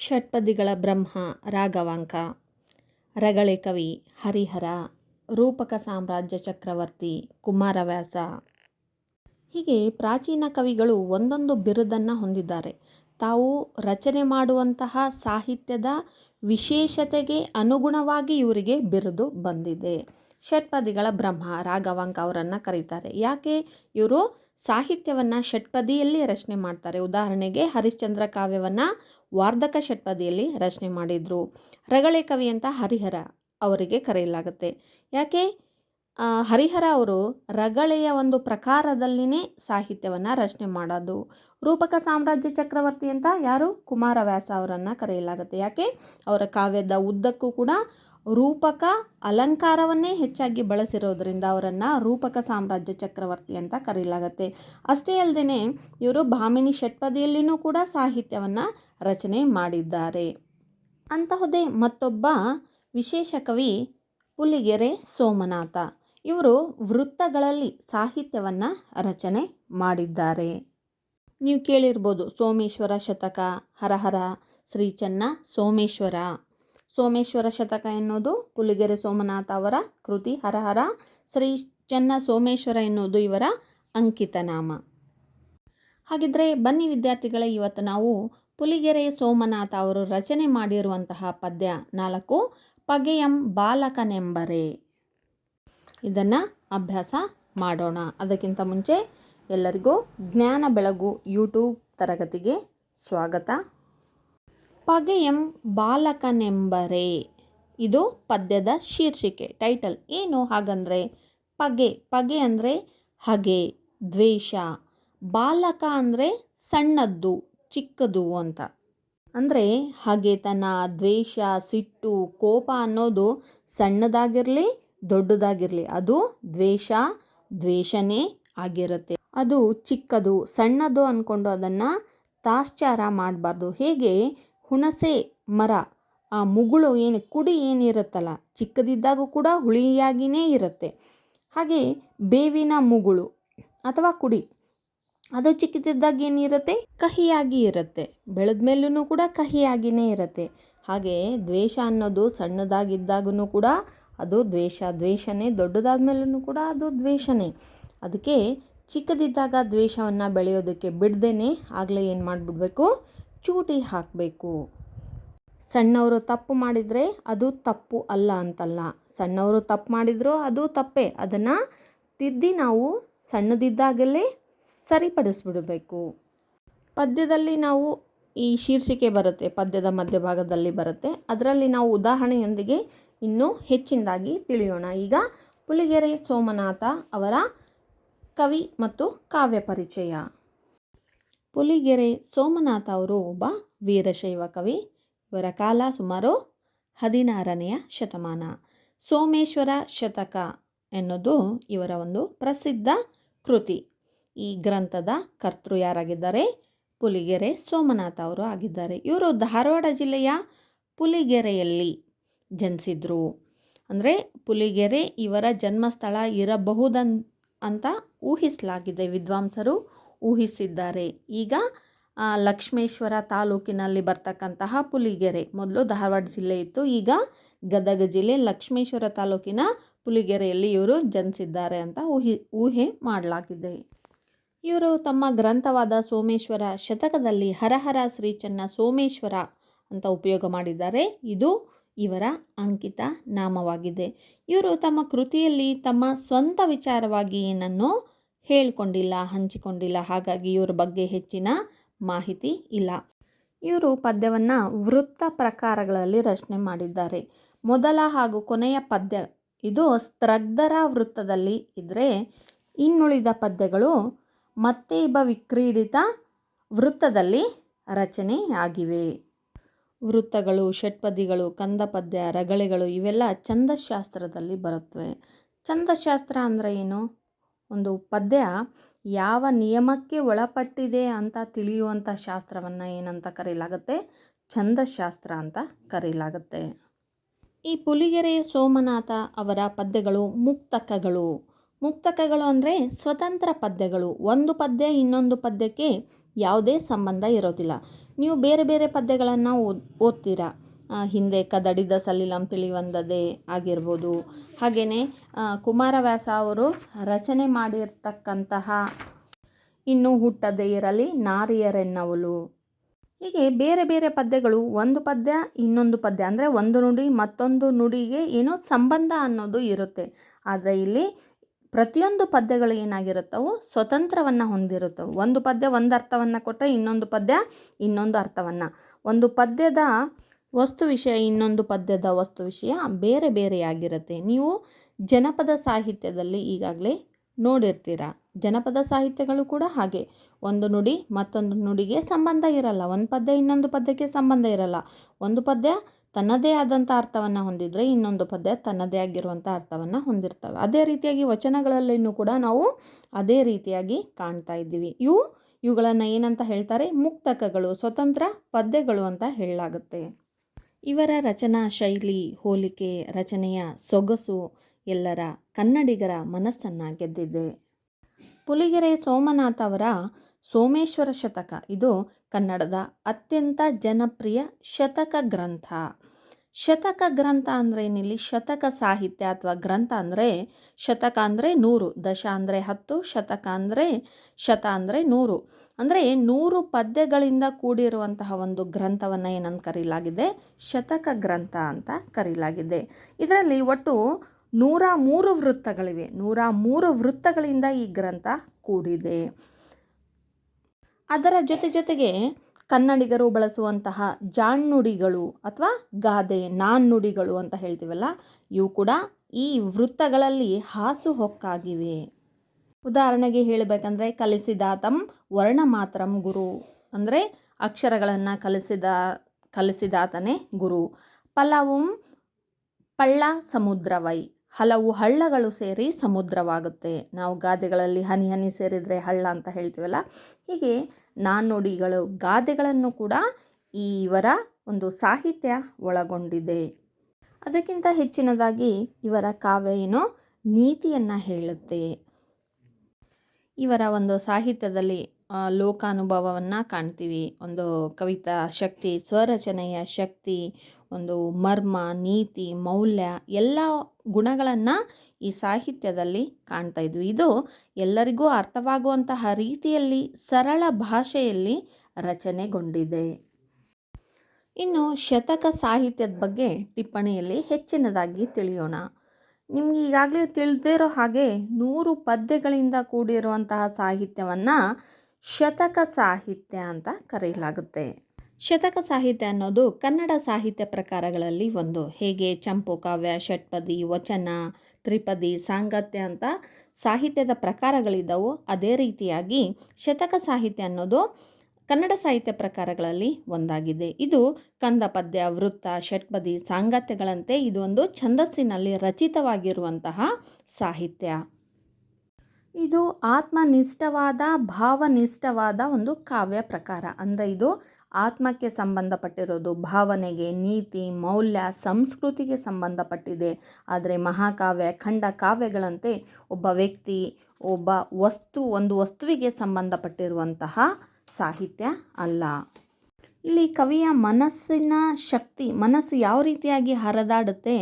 ಷಟ್ಪದಿಗಳ ಬ್ರಹ್ಮ, ರಾಘವಾಂಕ, ರಗಳೆ ಕವಿ, ಹರಿಹರ, ರೂಪಕ ಸಾಮ್ರಾಜ್ಯ ಚಕ್ರವರ್ತಿ, ಕುಮಾರವ್ಯಾಸ. ಹೀಗೆ ಪ್ರಾಚೀನ ಕವಿಗಳು ಒಂದೊಂದು ಬಿರುದನ್ನು ಹೊಂದಿದ್ದಾರೆ. ತಾವು ರಚನೆ ಮಾಡುವಂತಹ ಸಾಹಿತ್ಯದ ವಿಶೇಷತೆಗೆ ಅನುಗುಣವಾಗಿ ಇವರಿಗೆ ಬಿರುದು ಬಂದಿದೆ. ಷಟ್ಪದಿಗಳ ಬ್ರಹ್ಮ, ರಾಘವಾಂಕ ಅವರನ್ನು ಕರೀತಾರೆ. ಯಾಕೆ? ಇವರು ಸಾಹಿತ್ಯವನ್ನು ಷಟ್ಪದಿಯಲ್ಲಿ ರಚನೆ ಮಾಡ್ತಾರೆ. ಉದಾಹರಣೆಗೆ ಹರಿಶ್ಚಂದ್ರ ಕಾವ್ಯವನ್ನು ವಾರ್ಧಕ ಷಟ್ಪದಿಯಲ್ಲಿ ರಚನೆ ಮಾಡಿದರು. ರಗಳೆ ಕವಿ ಅಂತ ಹರಿಹರ ಅವರಿಗೆ ಕರೆಯಲಾಗುತ್ತೆ. ಯಾಕೆ? ಹರಿಹರ ಅವರು ರಗಳೆಯ ಒಂದು ಪ್ರಕಾರದಲ್ಲಿನೇ ಸಾಹಿತ್ಯವನ್ನು ರಚನೆ ಮಾಡೋದು. ರೂಪಕ ಸಾಮ್ರಾಜ್ಯ ಚಕ್ರವರ್ತಿ ಅಂತ ಯಾರು? ಕುಮಾರವ್ಯಾಸ ಅವರನ್ನು ಕರೆಯಲಾಗುತ್ತೆ. ಯಾಕೆ? ಅವರ ಕಾವ್ಯದ ಉದ್ದಕ್ಕೂ ಕೂಡ ರೂಪಕ ಅಲಂಕಾರವನ್ನೇ ಹೆಚ್ಚಾಗಿ ಬಳಸಿರೋದ್ರಿಂದ ಅವರನ್ನು ರೂಪಕ ಸಾಮ್ರಾಜ್ಯ ಚಕ್ರವರ್ತಿ ಅಂತ ಕರೆಯಲಾಗುತ್ತೆ ಅಷ್ಟೇ ಅಲ್ಲದೆ ಇವರು ಭಾಮಿನಿ ಷಟ್ಪದಿಯಲ್ಲಿನೂ ಕೂಡ ಸಾಹಿತ್ಯವನ್ನು ರಚನೆ ಮಾಡಿದ್ದಾರೆ. ಅಂತಹುದೇ ಮತ್ತೊಬ್ಬ ವಿಶೇಷ ಕವಿ ಪುಲಿಗೆರೆ ಸೋಮನಾಥ. ಇವರು ವೃತ್ತಗಳಲ್ಲಿ ಸಾಹಿತ್ಯವನ್ನು ರಚನೆ ಮಾಡಿದ್ದಾರೆ. ನೀವು ಕೇಳಿರ್ಬೋದು ಸೋಮೇಶ್ವರ ಶತಕ, ಹರಹರ ಶ್ರೀ ಚನ್ನ ಸೋಮೇಶ್ವರ. ಸೋಮೇಶ್ವರ ಶತಕ ಎನ್ನುವುದು ಪುಲಿಗೆರೆ ಸೋಮನಾಥ ಅವರ ಕೃತಿ, ಹರಹರ. ಶ್ರೀ ಚೆನ್ನ ಸೋಮೇಶ್ವರ ಎನ್ನುವುದು ಇವರ ಅಂಕಿತ ನಾಮ. ಹಾಗಿದ್ರೆ ಬನ್ನಿ ವಿದ್ಯಾರ್ಥಿಗಳೇ, ಇವತ್ತು ನಾವು ಪುಲಿಗೆರೆ ಸೋಮನಾಥ ಅವರು ರಚನೆ ಮಾಡಿರುವಂತಹ ಪದ್ಯ ನಾಲ್ಕು, ಪಗೆಯಂ ಬಾಲಕನೆಂಬರೆ. ಇದನ್ನು ಅಭ್ಯಾಸ ಮಾಡೋಣ. ಅದಕ್ಕಿಂತ ಮುಂಚೆ ಎಲ್ಲರಿಗೂ ಜ್ಞಾನ ಬೆಳಗು ಯೂಟ್ಯೂಬ್ ತರಗತಿಗೆ ಸ್ವಾಗತ. ಪಗೆಯಂ ಬಾಲಕನೆಂಬರೆ. ಇದು ಪದ್ಯದ ಶೀರ್ಷಿಕೆ ಟೈಟಲ್ ಏನು, ಹಾಗಂದರೆ ಪಗೆ ಪಗೆ ಅಂದರೆ ಹಗೆ, ದ್ವೇಷ. ಬಾಲಕ ಅಂದರೆ ಸಣ್ಣದ್ದು, ಚಿಕ್ಕದು ಅಂತ. ಅಂದರೆ ಹಗೆತನ, ದ್ವೇಷ, ಸಿಟ್ಟು, ಕೋಪ ಅನ್ನೋದು ಸಣ್ಣದಾಗಿರಲಿ, ದೊಡ್ಡದಾಗಿರಲಿ, ಅದು ದ್ವೇಷ, ದ್ವೇಷನೇ ಆಗಿರುತ್ತೆ. ಅದು ಚಿಕ್ಕದು, ಸಣ್ಣದು ಅಂದ್ಕೊಂಡು ಅದನ್ನು ತಾಶ್ಚಾರ ಮಾಡಬಾರ್ದು. ಹೇಗೆ? ಹುಣಸೆ ಮರ, ಆ ಮುಗುಳು ಏನು ಕುಡಿ ಏನಿರುತ್ತಲ್ಲ ಚಿಕ್ಕದಿದ್ದಾಗೂ ಕೂಡ ಹುಳಿಯಾಗಿಯೇ ಇರುತ್ತೆ. ಹಾಗೆ ಬೇವಿನ ಮುಗುಳು ಅಥವಾ ಕುಡಿ, ಅದು ಚಿಕ್ಕದಿದ್ದಾಗ ಏನಿರುತ್ತೆ ಕಹಿಯಾಗಿ ಇರುತ್ತೆ. ಬೆಳೆದ ಮೇಲೂ ಕೂಡ ಕಹಿಯಾಗಿಯೇ ಇರುತ್ತೆ. ಹಾಗೆ ದ್ವೇಷ ಅನ್ನೋದು ಸಣ್ಣದಾಗಿದ್ದಾಗೂ ಕೂಡ ಅದು ದ್ವೇಷ, ದ್ವೇಷನೇ. ದೊಡ್ಡದಾದ ಮೇಲೂ ಕೂಡ ಅದು ದ್ವೇಷನೇ. ಅದಕ್ಕೆ ಚಿಕ್ಕದಿದ್ದಾಗ ದ್ವೇಷವನ್ನು ಬೆಳೆಯೋದಕ್ಕೆ ಬಿಡ್ದೇ ಆಗಲೇ ಏನು ಮಾಡಿಬಿಡ್ಬೇಕು? ಚೂಟಿ ಹಾಕಬೇಕು. ಸಣ್ಣವರು ತಪ್ಪು ಮಾಡಿದರೆ ಅದು ತಪ್ಪು ಅಲ್ಲ ಅಂತಲ್ಲ. ಸಣ್ಣವರು ತಪ್ಪು ಮಾಡಿದರೂ ಅದು ತಪ್ಪೇ. ಅದನ್ನು ತಿದ್ದಿ ನಾವು ಸಣ್ಣದಿದ್ದಾಗಲೇ ಸರಿಪಡಿಸ್ಬಿಡಬೇಕು. ಪದ್ಯದಲ್ಲಿ ನಾವು ಈ ಶೀರ್ಷಿಕೆ ಬರುತ್ತೆ, ಪದ್ಯದ ಮಧ್ಯಭಾಗದಲ್ಲಿ ಬರುತ್ತೆ. ಅದರಲ್ಲಿ ನಾವು ಉದಾಹರಣೆಯೊಂದಿಗೆ ಇನ್ನೂ ಹೆಚ್ಚಿನದಾಗಿ ತಿಳಿಯೋಣ. ಈಗ ಪುಲಿಗೆರೆ ಸೋಮನಾಥ ಅವರ ಕವಿ ಮತ್ತು ಕಾವ್ಯ ಪರಿಚಯ. ಪುಲಿಗೆರೆ ಸೋಮನಾಥ ಅವರು ಒಬ್ಬ ವೀರಶೈವ ಕವಿ. ಇವರ ಕಾಲ ಸುಮಾರು ಹದಿನಾರನೆಯ ಶತಮಾನ. ಸೋಮೇಶ್ವರ ಶತಕ ಎನ್ನುವುದು ಇವರ ಒಂದು ಪ್ರಸಿದ್ಧ ಕೃತಿ. ಈ ಗ್ರಂಥದ ಕರ್ತೃ ಯಾರಾಗಿದ್ದಾರೆ? ಪುಲಿಗೆರೆ ಸೋಮನಾಥ ಅವರು ಆಗಿದ್ದಾರೆ. ಇವರು ಧಾರವಾಡ ಜಿಲ್ಲೆಯ ಪುಲಿಗೆರೆಯಲ್ಲಿ ಜನಿಸಿದರು. ಅಂದರೆ ಪುಲಿಗೆರೆ ಇವರ ಜನ್ಮಸ್ಥಳ ಇರಬಹುದನ್, ಅಂತ ಊಹಿಸಲಾಗಿದೆ ವಿದ್ವಾಂಸರು. ಊಹಿಸಿದ್ದಾರೆ. ಈಗ ಲಕ್ಷ್ಮೇಶ್ವರ ತಾಲೂಕಿನಲ್ಲಿ ಬರ್ತಕ್ಕಂತಹ ಪುಲಿಗೆರೆ. ಮೊದಲು ಧಾರವಾಡ ಜಿಲ್ಲೆ ಇತ್ತು, ಈಗ ಗದಗ ಜಿಲ್ಲೆ ಲಕ್ಷ್ಮೇಶ್ವರ ತಾಲೂಕಿನ ಪುಲಿಗೆರೆಯಲ್ಲಿ ಇವರು ಜನಿಸಿದ್ದಾರೆ ಅಂತ ಊಹಿ, ಊಹೆ ಮಾಡಲಾಗಿದೆ. ಇವರು ತಮ್ಮ ಗ್ರಂಥವಾದ ಸೋಮೇಶ್ವರ ಶತಕದಲ್ಲಿ ಹರಹರ ಶ್ರೀ ಚನ್ನ ಸೋಮೇಶ್ವರ ಅಂತ ಉಪಯೋಗ ಮಾಡಿದ್ದಾರೆ. ಇದು ಇವರ ಅಂಕಿತ ನಾಮವಾಗಿದೆ. ಇವರು ತಮ್ಮ ಕೃತಿಯಲ್ಲಿ ತಮ್ಮ ಸ್ವಂತ ವಿಚಾರವಾಗಿ ಏನನ್ನು ಹೇಳ್ಕೊಂಡಿಲ್ಲ, ಹಂಚಿಕೊಂಡಿಲ್ಲ. ಹಾಗಾಗಿ ಇವ್ರ ಬಗ್ಗೆ ಹೆಚ್ಚಿನ ಮಾಹಿತಿ ಇಲ್ಲ. ಇವರು ಪದ್ಯವನ್ನು ವೃತ್ತ ಪ್ರಕಾರಗಳಲ್ಲಿ ರಚನೆ ಮಾಡಿದ್ದಾರೆ. ಮೊದಲ ಹಾಗೂ ಕೊನೆಯ ಪದ್ಯ ಇದು ಸ್ತ್ರಗ್ಧರ ವೃತ್ತದಲ್ಲಿ ಇದ್ದರೆ ಇನ್ನುಳಿದ ಪದ್ಯಗಳು ಮತ್ತೆ ಇಬ್ಬ ವಿಕ್ರೀಡಿತ ವೃತ್ತದಲ್ಲಿ ರಚನೆಯಾಗಿವೆ. ವೃತ್ತಗಳು, ಷಟ್ಪದಿಗಳು, ಕಂದಪದ್ಯ, ರಗಳೆಗಳು ಇವೆಲ್ಲ ಛಂದಶಾಸ್ತ್ರದಲ್ಲಿ ಬರುತ್ತವೆ ಛಂದಶಾಸ್ತ್ರ ಅಂದರೆ ಏನು? ಒಂದು ಪದ್ಯ ಯಾವ ನಿಯಮಕ್ಕೆ ಒಳಪಟ್ಟಿದೆ ಅಂತ ತಿಳಿಯುವಂಥ ಶಾಸ್ತ್ರವನ್ನು ಏನಂತ ಕರೆಯಲಾಗುತ್ತೆ ಛಂದಶಾಸ್ತ್ರ ಅಂತ ಕರೆಯಲಾಗುತ್ತೆ ಈ ಪುಲಿಗೆರೆಯ ಸೋಮನಾಥ ಅವರ ಪದ್ಯಗಳು ಮುಕ್ತಕಗಳು. ಮುಕ್ತಕಗಳು ಅಂದರೆ ಸ್ವತಂತ್ರ ಪದ್ಯಗಳು. ಒಂದು ಪದ್ಯ ಇನ್ನೊಂದು ಪದ್ಯಕ್ಕೆ ಯಾವುದೇ ಸಂಬಂಧ ಇರೋದಿಲ್ಲ. ನೀವು ಬೇರೆ ಬೇರೆ ಪದ್ಯಗಳನ್ನು ಓದ್, ಓದ್ತೀರಾ? ಹಿಂದೆ ಕದಡಿದ ಸಲಿಲಂ ತಿಳಿವಂದದೆ ಆಗಿರ್ಬೋದು. ಹಾಗೆಯೇ ಕುಮಾರವ್ಯಾಸ ಅವರು ರಚನೆ ಮಾಡಿರ್ತಕ್ಕಂತಹ ಇನ್ನು ಹುಟ್ಟದೇ ಇರಲಿ ನಾರಿಯರೆನ್ನವಲು ಹೀಗೆ ಬೇರೆ ಬೇರೆ ಪದ್ಯಗಳು, ಒಂದು ಪದ್ಯ, ಇನ್ನೊಂದು ಪದ್ಯ, ಅಂದರೆ ಒಂದು ನುಡಿ, ಮತ್ತೊಂದು ನುಡಿಗೆ ಏನೋ ಸಂಬಂಧ ಅನ್ನೋದು ಇರುತ್ತೆ. ಆದರೆ ಇಲ್ಲಿ ಪ್ರತಿಯೊಂದು ಪದ್ಯಗಳು ಏನಾಗಿರುತ್ತವೋ, ಸ್ವತಂತ್ರವನ್ನು ಹೊಂದಿರುತ್ತವೆ. ಒಂದು ಪದ್ಯ ಒಂದು ಅರ್ಥವನ್ನು ಕೊಟ್ಟರೆ ಇನ್ನೊಂದು ಪದ್ಯ ಇನ್ನೊಂದು ಅರ್ಥವನ್ನು. ಒಂದು ಪದ್ಯದ ವಸ್ತು ವಿಷಯ ಇನ್ನೊಂದು ಪದ್ಯದ ವಸ್ತು ವಿಷಯ ಬೇರೆ ಬೇರೆಯಾಗಿರುತ್ತೆ. ನೀವು ಜನಪದ ಸಾಹಿತ್ಯದಲ್ಲಿ ಈಗಾಗಲೇ ನೋಡಿರ್ತೀರ? ಜನಪದ ಸಾಹಿತ್ಯಗಳು ಕೂಡ ಹಾಗೆ. ಒಂದು ನುಡಿ ಮತ್ತೊಂದು ನುಡಿಗೆ ಸಂಬಂಧ ಇರಲ್ಲ. ಒಂದು ಪದ್ಯ ಇನ್ನೊಂದು ಪದ್ಯಕ್ಕೆ ಸಂಬಂಧ ಇರಲ್ಲ. ಒಂದು ಪದ್ಯ ತನ್ನದೇ ಆದಂಥ ಅರ್ಥವನ್ನು ಹೊಂದಿದರೆ ಇನ್ನೊಂದು ಪದ್ಯ ತನ್ನದೇ ಆಗಿರುವಂಥ ಅರ್ಥವನ್ನು ಹೊಂದಿರ್ತವೆ. ಅದೇ ರೀತಿಯಾಗಿ ವಚನಗಳಲ್ಲಿನೂ ಕೂಡ ನಾವು ಅದೇ ರೀತಿಯಾಗಿ ಕಾಣ್ತಾ ಇದ್ದೀವಿ. ಇವು ಇವುಗಳನ್ನು ಏನಂತ ಹೇಳ್ತಾರೆ? ಮುಕ್ತಕಗಳು, ಸ್ವತಂತ್ರ ಪದ್ಯಗಳು ಅಂತ ಹೇಳಲಾಗುತ್ತೆ. ಇವರ ರಚನಾ ಶೈಲಿ, ಹೋಲಿಕೆ, ರಚನೆಯ ಸೊಗಸು ಎಲ್ಲರ ಕನ್ನಡಿಗರ ಮನಸ್ಸನ್ನು ಗೆದ್ದಿದೆ ಪುಲಿಗೆರೆ ಸೋಮನಾಥ ಅವರ ಸೋಮೇಶ್ವರ ಶತಕ. ಇದು ಕನ್ನಡದ ಅತ್ಯಂತ ಜನಪ್ರಿಯ ಶತಕ ಗ್ರಂಥ. ಶತಕ ಗ್ರಂಥ ಅಂದರೆ ಏನಿಲ್ಲಿ? ಶತಕ ಸಾಹಿತ್ಯ ಅಥವಾ ಗ್ರಂಥ ಅಂದರೆ ಶತಕ ಅಂದರೆ ನೂರು, ದಶ ಅಂದರೆ ಹತ್ತು, ಶತಕ ಅಂದರೆ ಶತ ಅಂದರೆ ನೂರು. ಅಂದರೆ ನೂರು ಪದ್ಯಗಳಿಂದ ಕೂಡಿರುವಂತಹ ಒಂದು ಗ್ರಂಥವನ್ನು ಏನಂತ ಕರೀಲಾಗಿದೆ? ಶತಕ ಗ್ರಂಥ ಅಂತ ಕರೀಲಾಗಿದೆ. ಇದರಲ್ಲಿ ಒಟ್ಟು ನೂರ ಮೂರು ವೃತ್ತಗಳಿವೆ. ನೂರ ಮೂರು ವೃತ್ತಗಳಿಂದ ಈ ಗ್ರಂಥ ಕೂಡಿದೆ. ಅದರ ಜೊತೆ ಜೊತೆಗೆ ಕನ್ನಡಿಗರು ಬಳಸುವಂತಹ ಜಾಣ್ನುಡಿಗಳು ಅಥವಾ ಗಾದೆ, ನಾಣ್ಣುಡಿಗಳು ಅಂತ ಹೇಳ್ತೀವಲ್ಲ, ಇವು ಕೂಡ ಈ ವೃತ್ತಗಳಲ್ಲಿ ಹಾಸುಹೊಕ್ಕಾಗಿವೆ ಉದಾಹರಣೆಗೆ ಹೇಳಬೇಕಂದ್ರೆ, ಕಲಿಸಿದಾತಂ ವರ್ಣ ಮಾತ್ರಂ ಗುರು. ಅಂದರೆ ಅಕ್ಷರಗಳನ್ನು ಕಲಿಸಿದ, ಕಲಿಸಿದಾತನೇ ಗುರು. ಪಲವು ಪಳ್ಳ ಸಮುದ್ರವೈ. ಹಲವು ಹಳ್ಳಗಳು ಸೇರಿ ಸಮುದ್ರವಾಗುತ್ತೆ. ನಾವು ಗಾದೆಗಳಲ್ಲಿ ಹನಿ ಹನಿ ಸೇರಿದರೆ ಹಳ್ಳ ಅಂತ ಹೇಳ್ತೀವಲ್ಲ? ಹೀಗೆ ನಾಣ್ಣುಡಿಗಳು ಗಾದೆಗಳನ್ನು ಕೂಡ ಇವರ ಒಂದು ಸಾಹಿತ್ಯ ಒಳಗೊಂಡಿದೆ. ಅದಕ್ಕಿಂತ ಹೆಚ್ಚಿನದಾಗಿ ಇವರ ಕಾವ್ಯ ಏನೋ? ನೀತಿಯನ್ನು ಹೇಳುತ್ತೆ. ಇವರ ಒಂದು ಸಾಹಿತ್ಯದಲ್ಲಿ ಲೋಕಾನುಭವವನ್ನು ಕಾಣ್ತೀವಿ. ಒಂದು ಕವಿತಾ ಶಕ್ತಿ, ಸ್ವರಚನೆಯ ಶಕ್ತಿ, ಒಂದು ಮರ್ಮ, ನೀತಿ, ಮೌಲ್ಯ, ಎಲ್ಲ ಗುಣಗಳನ್ನು ಈ ಸಾಹಿತ್ಯದಲ್ಲಿ ಕಾಣ್ತಾ ಇದ್ವಿ. ಇದು ಎಲ್ಲರಿಗೂ ಅರ್ಥವಾಗುವಂತಹ ರೀತಿಯಲ್ಲಿ, ಸರಳ ಭಾಷೆಯಲ್ಲಿ ರಚನೆಗೊಂಡಿದೆ. ಇನ್ನು ಶತಕ ಸಾಹಿತ್ಯದ ಬಗ್ಗೆ ಟಿಪ್ಪಣಿಯಲ್ಲಿ ಹೆಚ್ಚಿನದಾಗಿ ತಿಳಿಯೋಣ. ನಿಮ್ಗೆ ಈಗಾಗಲೇ ತಿಳಿದಿರೋ ಹಾಗೆ ನೂರು ಪದ್ಯಗಳಿಂದ ಕೂಡಿರುವಂತಹ ಸಾಹಿತ್ಯವನ್ನು ಶತಕ ಸಾಹಿತ್ಯ ಅಂತ ಕರೆಯಲಾಗುತ್ತೆ ಶತಕ ಸಾಹಿತ್ಯ ಅನ್ನೋದು ಕನ್ನಡ ಸಾಹಿತ್ಯ ಪ್ರಕಾರಗಳಲ್ಲಿ ಒಂದು. ಹೇಗೆ ಚಂಪು, ಕಾವ್ಯ, ಷಟ್ಪದಿ, ವಚನ, ತ್ರಿಪದಿ, ಸಾಂಗತ್ಯ ಅಂತ ಸಾಹಿತ್ಯದ ಪ್ರಕಾರಗಳಿದ್ದವು. ಅದೇ ರೀತಿಯಾಗಿ ಶತಕ ಸಾಹಿತ್ಯ ಅನ್ನೋದು ಕನ್ನಡ ಸಾಹಿತ್ಯ ಪ್ರಕಾರಗಳಲ್ಲಿ ಒಂದಾಗಿದೆ. ಇದು ಕಂದ ಪದ್ಯ, ವೃತ್ತ, ಷಟ್ಪದಿ ಸಾಂಗತ್ಯಗಳಂತೆ ಇದು ಒಂದು ಛಂದಸ್ಸಿನಲ್ಲಿ ರಚಿತವಾಗಿರುವಂತಹ ಸಾಹಿತ್ಯ. ಇದು ಆತ್ಮನಿಷ್ಠವಾದ, ಭಾವನಿಷ್ಠವಾದ ಒಂದು ಕಾವ್ಯ ಪ್ರಕಾರ. ಅಂದರೆ ಇದು ಆತ್ಮಕ್ಕೆ ಸಂಬಂಧಪಟ್ಟಿರೋದು, ಭಾವನೆಗೆ ನೀತಿ, ಮೌಲ್ಯ, ಸಂಸ್ಕೃತಿಗೆ ಸಂಬಂಧಪಟ್ಟಿದೆ. ಆದರೆ ಮಹಾಕಾವ್ಯ, ಖಂಡ ಕಾವ್ಯಗಳಂತೆ ಒಬ್ಬ ವ್ಯಕ್ತಿ, ಒಬ್ಬ ವಸ್ತು, ಒಂದು ವಸ್ತುವಿಗೆ ಸಂಬಂಧಪಟ್ಟಿರುವಂತಹ ಸಾಹಿತ್ಯ ಅಲ್ಲ. ಇಲ್ಲಿ ಕವಿಯ ಮನಸ್ಸಿನ ಶಕ್ತಿ, ಮನಸ್ಸು ಯಾವ ರೀತಿಯಾಗಿ ಹರಿದಾಡುತ್ತೆ,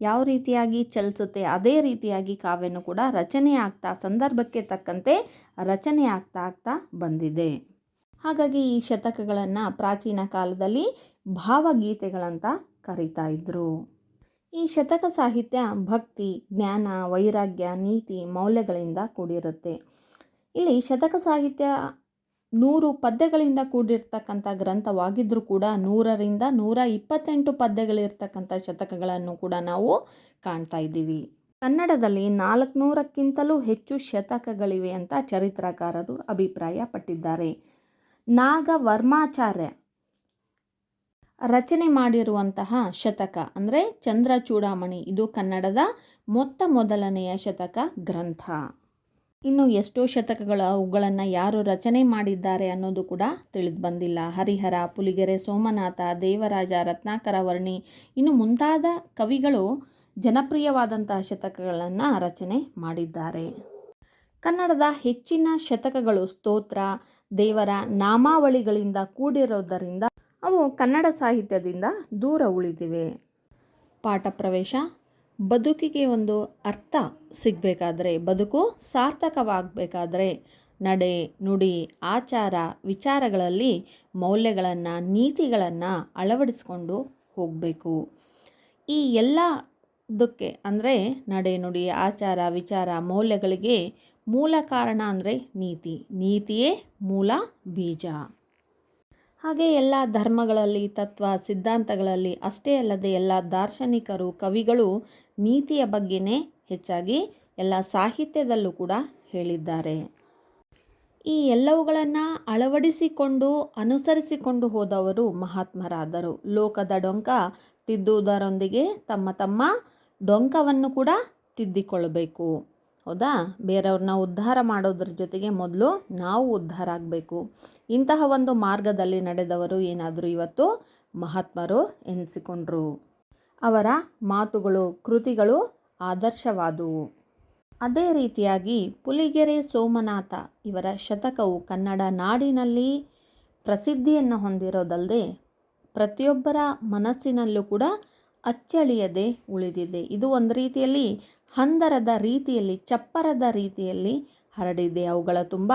ಯಾವ ರೀತಿಯಾಗಿ ಚಲಿಸುತ್ತೆ, ಅದೇ ರೀತಿಯಾಗಿ ಕಾವ್ಯನೂ ಕೂಡ ರಚನೆ ಆಗ್ತಾ, ಸಂದರ್ಭಕ್ಕೆ ತಕ್ಕಂತೆ ರಚನೆ ಆಗ್ತಾ ಆಗ್ತಾ ಬಂದಿದೆ. ಹಾಗಾಗಿ ಈ ಶತಕಗಳನ್ನು ಪ್ರಾಚೀನ ಕಾಲದಲ್ಲಿ ಭಾವಗೀತೆಗಳಂತ ಕರೀತಾ ಇದ್ದರು ಈ ಶತಕ ಸಾಹಿತ್ಯ ಭಕ್ತಿ, ಜ್ಞಾನ, ವೈರಾಗ್ಯ, ನೀತಿ, ಮೌಲ್ಯಗಳಿಂದ ಕೂಡಿರುತ್ತೆ. ಇಲ್ಲಿ ಶತಕ ಸಾಹಿತ್ಯ ನೂರು ಪದ್ಯಗಳಿಂದ ಕೂಡಿರ್ತಕ್ಕಂಥ ಗ್ರಂಥವಾಗಿದ್ದರೂ ಕೂಡ ನೂರರಿಂದ ನೂರ ಇಪ್ಪತ್ತೆಂಟು ಪದ್ಯಗಳಿರ್ತಕ್ಕಂಥ ಶತಕಗಳನ್ನು ಕೂಡ ನಾವು ಕಾಣ್ತಾ ಇದ್ದೀವಿ. ಕನ್ನಡದಲ್ಲಿ ನಾಲ್ಕುನೂರಕ್ಕಿಂತಲೂ ಹೆಚ್ಚು ಶತಕಗಳಿವೆ ಅಂತ ಚರಿತ್ರಕಾರರು ಅಭಿಪ್ರಾಯ ಪಟ್ಟಿದ್ದಾರೆ ನಾಗವರ್ಮಾಚಾರ್ಯ ರಚನೆ ಮಾಡಿರುವಂತಹ ಶತಕ ಅಂದರೆ ಚಂದ್ರಚೂಡಾಮಣಿ. ಇದು ಕನ್ನಡದ ಮೊತ್ತ ಮೊದಲನೆಯ ಶತಕ ಗ್ರಂಥ. ಇನ್ನು ಎಷ್ಟೋ ಶತಕಗಳ ಅವುಗಳನ್ನು ಯಾರು ರಚನೆ ಮಾಡಿದ್ದಾರೆ ಅನ್ನೋದು ಕೂಡ ತಿಳಿದು ಬಂದಿಲ್ಲ. ಹರಿಹರ, ಪುಲಿಗೆರೆ, ಸೋಮನಾಥ, ದೇವರಾಜ, ರತ್ನಾಕರ ವರ್ಣಿ ಇನ್ನು ಮುಂತಾದ ಕವಿಗಳು ಜನಪ್ರಿಯವಾದಂತಹ ಶತಕಗಳನ್ನು ರಚನೆ ಮಾಡಿದ್ದಾರೆ. ಕನ್ನಡದ ಹೆಚ್ಚಿನ ಶತಕಗಳು ಸ್ತೋತ್ರ, ದೇವರ ನಾಮಾವಳಿಗಳಿಂದ ಕೂಡಿರೋದರಿಂದ ಅವು ಕನ್ನಡ ಸಾಹಿತ್ಯದಿಂದ ದೂರ ಉಳಿದಿವೆ. ಪಾಠ ಪ್ರವೇಶ ಬದುಕಿಗೆ ಒಂದು ಅರ್ಥ ಸಿಗಬೇಕಾದ್ರೆ, ಬದುಕು ಸಾರ್ಥಕವಾಗಬೇಕಾದ್ರೆ ನಡೆ, ನುಡಿ, ಆಚಾರ, ವಿಚಾರಗಳಲ್ಲಿ ಮೌಲ್ಯಗಳನ್ನು, ನೀತಿಗಳನ್ನು ಅಳವಡಿಸ್ಕೊಂಡು ಹೋಗಬೇಕು. ಈ ಎಲ್ಲದಕ್ಕೆ ಅಂದರೆ ನಡೆ, ನುಡಿ, ಆಚಾರ, ವಿಚಾರ, ಮೌಲ್ಯಗಳಿಗೆ ಮೂಲ ಕಾರಣ ಅಂದರೆ ನೀತಿ. ನೀತಿಯೇ ಮೂಲ ಬೀಜ. ಹಾಗೆ ಎಲ್ಲ ಧರ್ಮಗಳಲ್ಲಿ, ತತ್ವ, ಸಿದ್ಧಾಂತಗಳಲ್ಲಿ ಅಷ್ಟೇ ಅಲ್ಲದೆ ಎಲ್ಲ ದಾರ್ಶನಿಕರು, ಕವಿಗಳು ನೀತಿಯ ಬಗ್ಗೆನೇ ಹೆಚ್ಚಾಗಿ ಎಲ್ಲ ಸಾಹಿತ್ಯದಲ್ಲೂ ಕೂಡ ಹೇಳಿದ್ದಾರೆ. ಈ ಎಲ್ಲವುಗಳನ್ನು ಅಳವಡಿಸಿಕೊಂಡು, ಅನುಸರಿಸಿಕೊಂಡು ಹೋದವರು ಮಹಾತ್ಮರಾದರು. ಲೋಕದ ಡೊಂಕ ತಿದ್ದುವುದರೊಂದಿಗೆ ತಮ್ಮ ತಮ್ಮ ಡೊಂಕವನ್ನು ಕೂಡ ತಿದ್ದಿಕೊಳ್ಳಬೇಕು. ಹೌದಾ? ಬೇರೆಯವ್ರನ್ನ ಉದ್ಧಾರ ಮಾಡೋದ್ರ ಜೊತೆಗೆ ಮೊದಲು ನಾವು ಉದ್ಧಾರ ಆಗಬೇಕು. ಇಂತಹ ಒಂದು ಮಾರ್ಗದಲ್ಲಿ ನಡೆದವರು ಏನಾದರೂ ಇವತ್ತು ಮಹಾತ್ಮರು ಎನಿಸಿಕೊಂಡ್ರು. ಅವರ ಮಾತುಗಳು, ಕೃತಿಗಳು ಆದರ್ಶವಾದುವು. ಅದೇ ರೀತಿಯಾಗಿ ಪುಲಿಗೆರೆ ಸೋಮನಾಥ ಇವರ ಶತಕವು ಕನ್ನಡ ನಾಡಿನಲ್ಲಿ ಪ್ರಸಿದ್ಧಿಯನ್ನು ಹೊಂದಿರೋದಲ್ಲದೆ ಪ್ರತಿಯೊಬ್ಬರ ಮನಸ್ಸಿನಲ್ಲೂ ಕೂಡ ಅಚ್ಚಳಿಯದೆ ಉಳಿದಿದೆ. ಇದು ಒಂದು ರೀತಿಯಲ್ಲಿ ಹಂದರದ ರೀತಿಯಲ್ಲಿ, ಚಪ್ಪರದ ರೀತಿಯಲ್ಲಿ ಹರಡಿದೆ. ಅವುಗಳ ತುಂಬ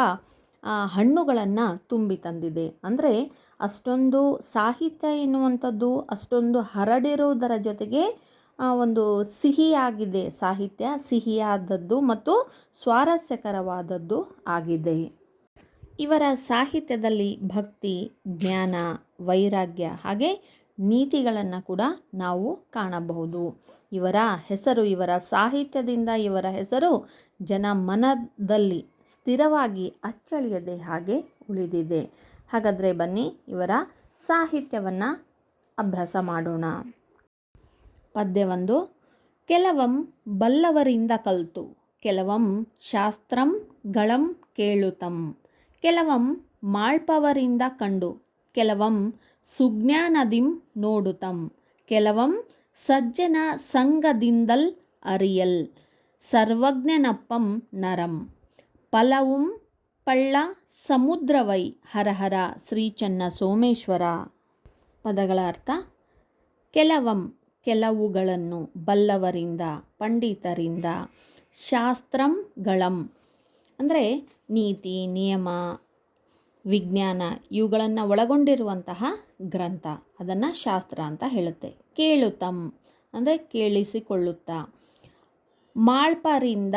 ಹಣ್ಣುಗಳನ್ನು ತುಂಬಿ ತಂದಿದೆ. ಅಂದರೆ ಅಷ್ಟೊಂದು ಸಾಹಿತ್ಯ ಎನ್ನುವಂಥದ್ದು, ಅಷ್ಟೊಂದು ಹರಡಿರುವುದರ ಜೊತೆಗೆ ಒಂದು ಸಿಹಿಯಾಗಿದೆ ಸಾಹಿತ್ಯ, ಸಿಹಿಯಾದದ್ದು ಮತ್ತು ಸ್ವಾರಸ್ಯಕರವಾದದ್ದು ಆಗಿದೆ. ಇವರ ಸಾಹಿತ್ಯದಲ್ಲಿ ಭಕ್ತಿ, ಜ್ಞಾನ, ವೈರಾಗ್ಯ ಹಾಗೆ ನೀತಿಗಳನ್ನು ಕೂಡ ನಾವು ಕಾಣಬಹುದು. ಇವರ ಹೆಸರು, ಇವರ ಸಾಹಿತ್ಯದಿಂದ ಇವರ ಹೆಸರು ಜನ ಮನದಲ್ಲಿ ಸ್ಥಿರವಾಗಿ ಅಚ್ಚಳಿಯದೆ ಹಾಗೆ ಉಳಿದಿದೆ. ಹಾಗಾದರೆ ಬನ್ನಿ ಇವರ ಸಾಹಿತ್ಯವನ್ನು ಅಭ್ಯಾಸ ಮಾಡೋಣ. ಪದ್ಯವೊಂದು ಕೆಲವಂ ಬಲ್ಲವರಿಂದ ಕಲ್ತು, ಕೆಲವಂ ಶಾಸ್ತ್ರಂ ಗಳಂ ಕೇಳುತಂ, ಕೆಲವಂ ಮಾಳ್ಪವರಿಂದ ಕಂಡು, ಕೆಲವಂ ಸುಜ್ಞಾನದಿಂ ನೋಡುತಂ, ಕೆಲವಂ ಸಜ್ಜನ ಸಂಗದಿಂದಲ್ ಅರಿಯಲ್, ಸರ್ವಜ್ಞನಪ್ಪಂ ನರಂ. ಫಲವುಂ ಪಳ್ಳ ಸಮುದ್ರವೈ ಹರಹರ ಶ್ರೀಚನ್ನ ಸೋಮೇಶ್ವರ. ಪದಗಳ ಅರ್ಥ, ಕೆಲವಂ ಕೆಲವುಗಳನ್ನು ಬಲ್ಲವರಿಂದ, ಪಂಡಿತರಿಂದ ಶಾಸ್ತ್ರಂಗಳಂ ಅಂದರೆ ನೀತಿ, ನಿಯಮ, ವಿಜ್ಞಾನ ಇವುಗಳನ್ನು ಒಳಗೊಂಡಿರುವಂತಹ ಗ್ರಂಥ. ಅದನ್ನು ಶಾಸ್ತ್ರ ಅಂತ ಹೇಳುತ್ತೆ. ಕೇಳುತ್ತಂ ಅಂದರೆ ಕೇಳಿಸಿಕೊಳ್ಳುತ್ತಾ. ಮಾಳ್ಪರಿಂದ